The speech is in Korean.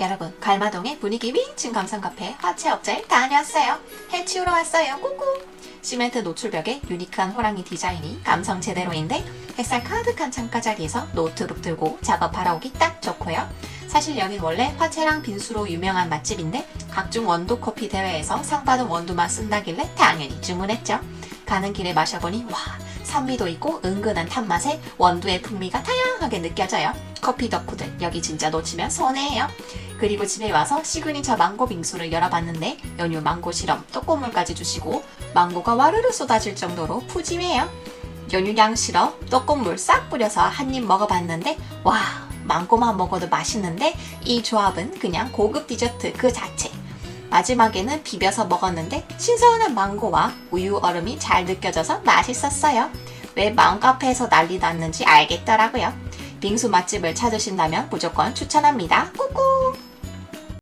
여러분 갈마동의 분위기 윙층 감성 카페 화채업자에 다녀왔어요. 해치우러 왔어요. 꾸꾸. 시멘트 노출벽에 유니크한 호랑이 디자인이 감성 제대로인데 햇살 가득한 창가 자리에서 노트북 들고 작업하러 오기 딱 좋고요. 사실 여긴 원래 화채랑 빈수로 유명한 맛집인데 각종 원두 커피 대회에서 상 받은 원두만 쓴다길래 당연히 주문했죠. 가는 길에 마셔보니 와 산미도 있고 은근한 탄맛에 원두의 풍미가 다양하게 느껴져요. 커피 덕후들 여기 진짜 놓치면 손해예요. 그리고 집에 와서 시그니처 망고 빙수를 열어봤는데 연유 망고 시럽, 떡고물까지 주시고 망고가 와르르 쏟아질 정도로 푸짐해요. 연유향 시럽, 떡고물 싹 뿌려서 한 입 먹어봤는데 와 망고만 먹어도 맛있는데 이 조합은 그냥 고급 디저트 그 자체. 마지막에는 비벼서 먹었는데 신선한 망고와 우유 얼음이 잘 느껴져서 맛있었어요. 왜 맘카페에서 난리 났는지 알겠더라고요. 빙수 맛집을 찾으신다면 무조건 추천합니다. 꾸꾸!